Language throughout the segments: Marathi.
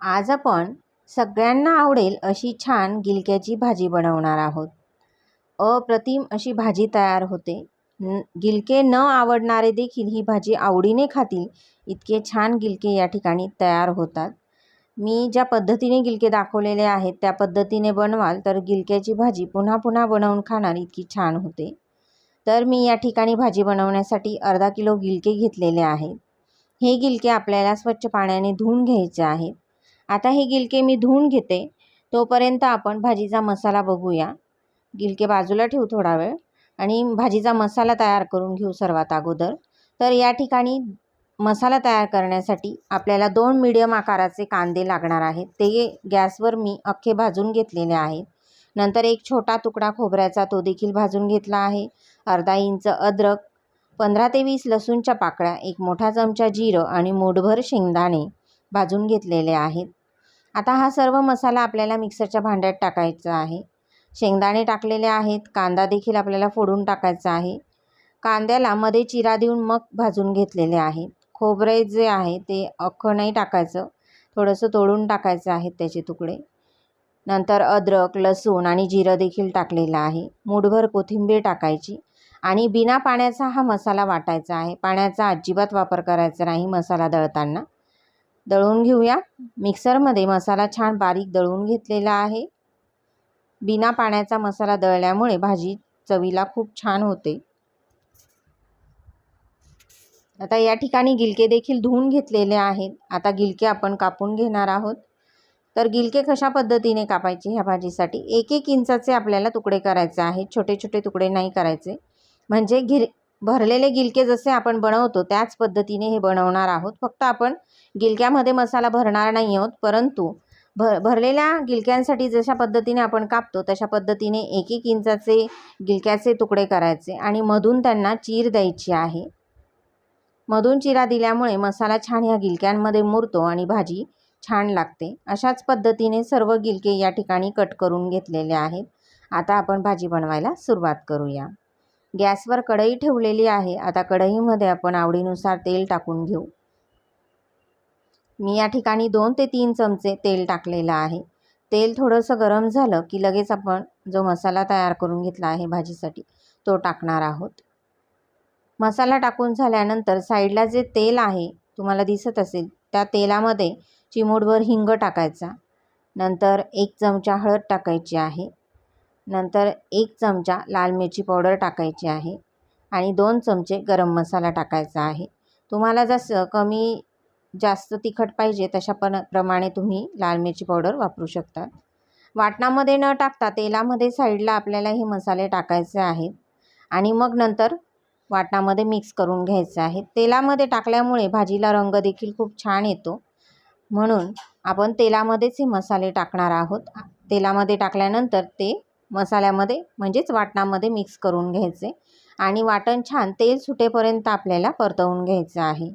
आज आपण सगळ्यांना आवडेल अशी छान गिलक्याची भाजी बनवणार आहोत. अप्रतिम अशी भाजी तयार होते. गिलके न आवडणारे देखील ही भाजी आवडीने खातील इतके छान गिलके या ठिकाणी तयार होतात. मी ज्या पद्धतीने गिलके दाखवलेले आहेत त्या पद्धतीने बनवाल तर गिलक्याची भाजी पुन्हा पुन्हा बनवून खाणार इतकी छान होते. तर मी या ठिकाणी भाजी बनवण्यासाठी अर्धा किलो गिलके घेतलेले आहेत. हे गिलके आपल्याला स्वच्छ पाण्याने धुवून घ्यायचे आहेत. आता हे गिलके मी धुवून घेते. तोपर्यंत आपण भाजीचा मसाला बघूया. गिलके बाजूला ठेवू थोडा वेळ आणि भाजीचा मसाला तयार करून घेऊ सर्वात अगोदर. तर या ठिकाणी मसाला तयार करण्यासाठी आपल्याला दोन मिडियम आकाराचे कांदे लागणार आहेत. ते गॅसवर मी अख्खे भाजून घेतलेले आहेत. नंतर एक छोटा तुकडा खोबऱ्याचा तो देखील भाजून घेतला आहे. अर्धा इंच अद्रक पंधरा ते वीस लसूणच्या पाकळ्या एक मोठा चमचा जिरं आणि मूठभर शेंगदाणे. भाजून घेतलेले आहेत. आता हा सर्व मसाला आपल्याला मिक्सरच्या भांड्यात टाकायचा आहे. शेंगदाणे टाकलेले आहेत. कांदा देखील आपल्याला फोडून टाकायचा आहे. कांद्याला मध्ये चिरा देऊन मग भाजून घेतलेले आहे खोबरे जे आहे ते अख्खं नाही टाकायचं. थोडंसं तोडून टाकायचं आहे त्याचे तुकडे. नंतर अद्रक लसूण आणि जिरं देखील टाकलेलं आहे. मूठभर कोथिंबीर टाकायची आणि बिना पाण्याचा हा मसाला वाटायचा आहे. पाण्याचा अजिबात वापर करायचा नाही मसाला दळताना. दळून घेऊया. मिक्सरमध्ये मसाला छान बारीक दळून घेतलेला आहे. बिना पाण्याचा मसाला दळल्यामुळे भाजी चवीला खूप छान होते. आता या ठिकाणी गिलके देखील धुवून घेतलेले आहेत. आता गिलके आपण कापून घेणार आहोत. तर गिलके कशा पद्धतीने कापायचे ह्या भाजीसाठी? एक एक इंचाचे आपल्याला तुकडे करायचे आहेत. छोटे छोटे तुकडे नाही करायचे. म्हणजे गिर भरलेले गिलके जसे आपण बनवतो त्याच पद्धतीने हे बनवणार आहोत. फक्त आपण गिलक्यामध्ये मसाला भरणार नाही आहोत परंतु भर भरलेल्या गिलक्यांसाठी जशा पद्धतीने आपण कापतो तशा पद्धतीने एक एक इंचाचे गिलक्याचे तुकडे करायचे आणि मधून त्यांना चीर द्यायची आहे. मधून चिरा दिल्यामुळे मसाला छान ह्या गिलक्यांमध्ये मुरतो आणि भाजी छान लागते. अशाच पद्धतीने सर्व गिलके या ठिकाणी कट करून घेतलेले आहेत. आता आपण भाजी बनवायला सुरुवात करूया. गॅसवर कढई ठेवलेली आहे. आता कढईमध्ये आपण आवडीनुसार तेल टाकून घेऊ. मी या ठिकाणी दोन ते तीन चमचे तेल टाकलेलं आहे. तेल थोडंसं गरम झालं की लगेच आपण जो मसाला तयार करून घेतला आहे भाजीसाठी तो टाकणार आहोत. मसाला टाकून झाल्यानंतर साईडला जे तेल आहे तुम्हाला दिसत असेल त्या तेलामध्ये चिमूटभर हिंग टाकायचा. नंतर एक चमचा हळद टाकायची आहे. नंतर एक चमचा लाल मिरची पावडर टाकायची आहे आणि दोन चमचे गरम मसाला टाकायचा आहे. तुम्हाला जसं कमी जास्त तिखट पाहिजे तशा पण प्रमाणे तुम्ही लाल मिरची पावडर वापरू शकता वाटणामध्ये न टाकता तेलामध्ये साईडला आपल्याला हे मसाले टाकायचे आहेत आणि मग नंतर वाटणामध्ये मिक्स करून घ्यायचे आहे तेलामध्ये टाकल्यामुळे भाजीला रंग देखील खूप छान येतो. म्हणून आपण तेलामध्येच हे मसाले टाकणार आहोत. तेलामध्ये टाकल्यानंतर ते मसाल्यामध्ये म्हणजेच वाटणामध्ये मिक्स करून घ्यायचे आणि वाटण छान तेल सुटेपर्यंत आपल्याला परतवून घ्यायचं आहे.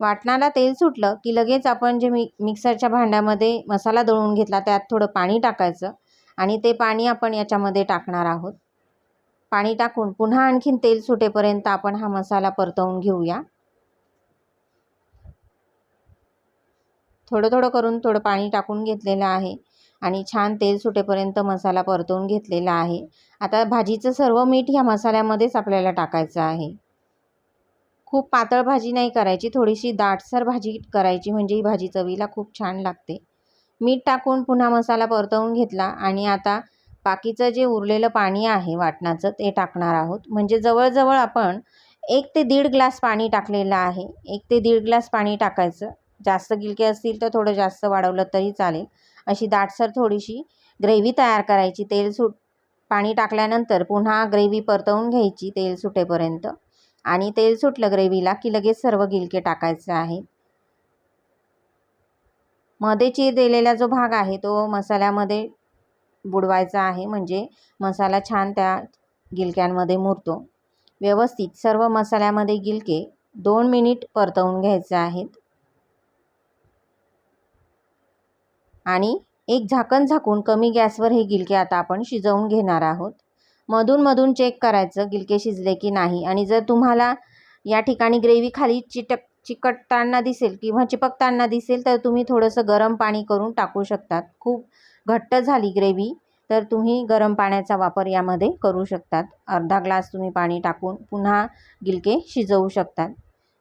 वाटणाला तेल सुटलं की लगेच आपण जे मि मिक्सरच्या भांड्यामध्ये मसाला दळून घेतला त्यात थोडं पाणी टाकायचं आणि ते पाणी आपण याच्यामध्ये टाकणार आहोत. पाणी टाकून पुन्हा आणखीन तेल सुटेपर्यंत आपण हा मसाला परतवून घेऊया. थोडं थोडं करून थोडं पाणी टाकून घेतलेलं आहे. आणि छान तेल सुटेपर्यंत मसाला परतवून घेतलेला आहे. आता भाजीचं सर्व मीठ ह्या मसाल्यामध्येच आपल्याला टाकायचं आहे. खूप पातळ भाजी नाही करायची थोडीशी दाटसर भाजी करायची म्हणजे ही भाजी चवीला खूप छान लागते. मीठ टाकून पुन्हा मसाला परतवून घेतला आणि आता बाकीचं जे उरलेलं पाणी आहे वाटणाचं ते टाकणार आहोत. म्हणजे जवळजवळ आपण एक ते दीड ग्लास पाणी टाकलेलं आहे. एक ते दीड ग्लास पाणी टाकायचं. जास्त गिलके असतील तर थोडं जास्त वाढवलं तरी चालेल. अशी दाटसर थोडीशी ग्रेव्ही तयार करायची. तेल सुट पाणी टाकल्यानंतर पुन्हा ग्रेव्ही परतवून घ्यायची तेल सुटेपर्यंत. आणि तेल सुटलं ग्रेव्हीला की लगेच सर्व गिलके टाकायचे आहे मध्ये चीर दिलेला जो भाग आहे तो मसाल्यामध्ये बुडवायचा आहे. म्हणजे मसाला छान त्या गिलक्यांमध्ये मुरतो. व्यवस्थित सर्व मसाल्यामध्ये गिलके दोन मिनिट परतवून घ्यायचे आहेत. आणि एक झाकण झाकून कमी गॅसवर हे गिलके आता आपण शिजवून घेणार आहोत. मधून मधून चेक करायचं गिलके शिजले की नाही. आणि जर तुम्हाला या ठिकाणी ग्रेव्ही खाली चिटक चिकटताना दिसेल किंवा चिपकताना दिसेल तर तुम्ही थोडंसं गरम पाणी करून टाकू शकतात. खूप घट्ट झाली ग्रेव्ही तर तुम्ही गरम पाण्याचा वापर यामध्ये करू शकतात. अर्धा ग्लास तुम्ही पाणी टाकून पुन्हा गिलके शिजवू शकतात.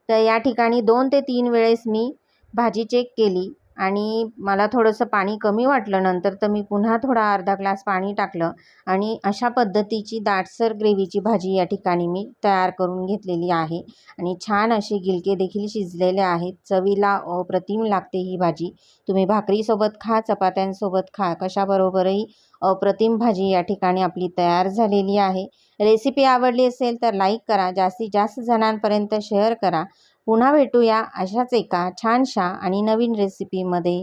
तर या ठिकाणी दोन ते तीन वेळेस मी भाजी चेक केली. आणि मला थोडंसं पाणी कमी वाटलं नंतर तर मी पुन्हा थोडा अर्धा ग्लास पाणी टाकलं आणि अशा पद्धतीची दाटसर ग्रेव्हीची भाजी या ठिकाणी मी तयार करून घेतलेली आहे. आणि छान असे गिलके देखील शिजलेले आहेत. चवीला अप्रतिम लागते ही भाजी. तुम्ही भाकरीसोबत खा चपात्यांसोबत खा कशाबरोबरही अप्रतिम भाजी या ठिकाणी आपली तयार झालेली आहे. रेसिपी आवडली असेल तर लाईक करा. जास्तीत जास्त जणांपर्यंत शेअर करा. पुन्हा भेटूया अशाच एका छानशा आणि नवीन रेसिपीमध्ये